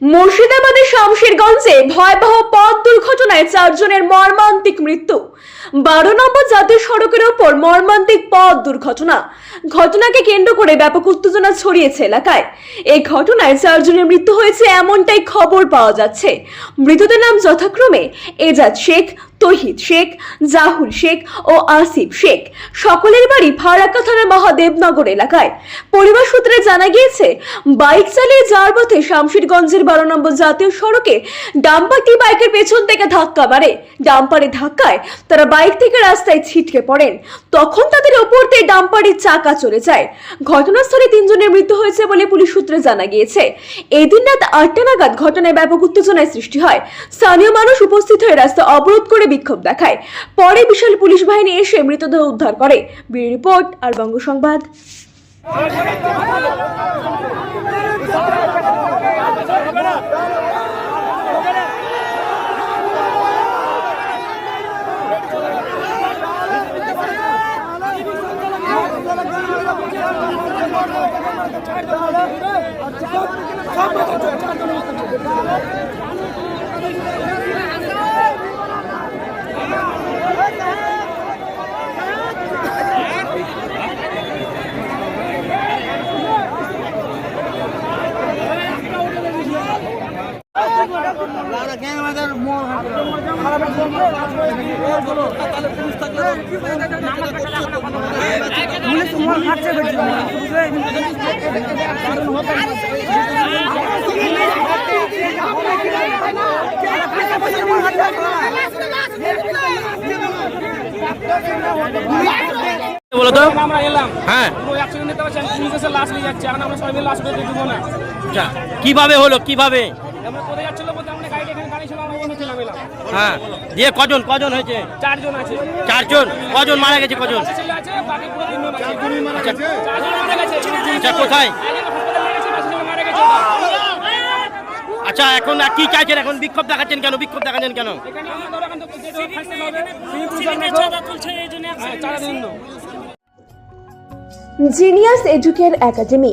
মুর্শিদাবাদের শামশেরগঞ্জে ভয়াবহ পথ দুর্ঘটনায় চারজনের মর্মান্তিক মৃত্যু। বারো নম্বর জাতীয় সড়কের ওপর মর্মান্তিক পথ দুর্ঘটনা। ঘটনাকে কেন্দ্র করে ব্যাপক উত্তেজনা ছড়িয়েছে এলাকায়। এই ঘটনায় চারজনের মৃত্যু হয়েছে এমনটাই খবর পাওয়া যাচ্ছে। মৃতদের নাম যথাক্রমে এজাজ শেখ তহিদ শেখ, জাহুল শেখ ও আসিফ শেখ। সকলের বাড়ি ফারাক্কা থানার মহাদেবনগর এলাকায়। পরিবার সূত্রে জানা গিয়েছে, বাইক চালিয়ে যাওয়ার পথে শামশিরগঞ্জের বারো নম্বর জাতীয় সড়কে ডাম্পারটি বাইকের পেছন থেকে ধাক্কা মারে। ডাম্পারে ধাক্কায় তারা বাইক থেকে রাস্তায় ছিটকে পড়েন। তখন তাদের ওপর দিয়ে ডাম্পারের চাকা চলে যায়। ঘটনাস্থলে তিনজনের মৃত্যু হয়েছে বলে পুলিশ সূত্রে জানা গিয়েছে। এদিন রাত আটটা নাগাদ ঘটনায় ব্যাপক উত্তেজনায় সৃষ্টি হয়। স্থানীয় মানুষ উপস্থিত হয়ে রাস্তা অবরোধ করে বিক্ষোভ দেখায়। পরে বিশাল পুলিশ বাহিনী এসে মৃতদেহ উদ্ধার করে। ব্যুরো রিপোর্ট আর বঙ্গ সংবাদ তো এখন আমরা এলাম। হ্যাঁ। পুলিশ এসে লাশ নিয়ে যাচ্ছে। এখন আমরা সবাই লাশ বেঁধে দেবো না। আচ্ছা। কীভাবে হলো? কীভাবে? হ্যাঁ দিয়ে কজন কজন হয়েছে? চারজন আছে। চারজন? কজন মারা গেছে কজন? ছেলে আছে বাকি পুরো তিনজন আছে। চারজন মারা গেছে। চারজন মারা গেছে। আচ্ছা কোথায়? আচ্ছা এখন কি চাইছেন? এখন বিক্ষোভ দেখাচ্ছেন কেন? বিক্ষোভ দেখাচ্ছেন কেন? না জিনিয়াস এডুকের একাডেমি।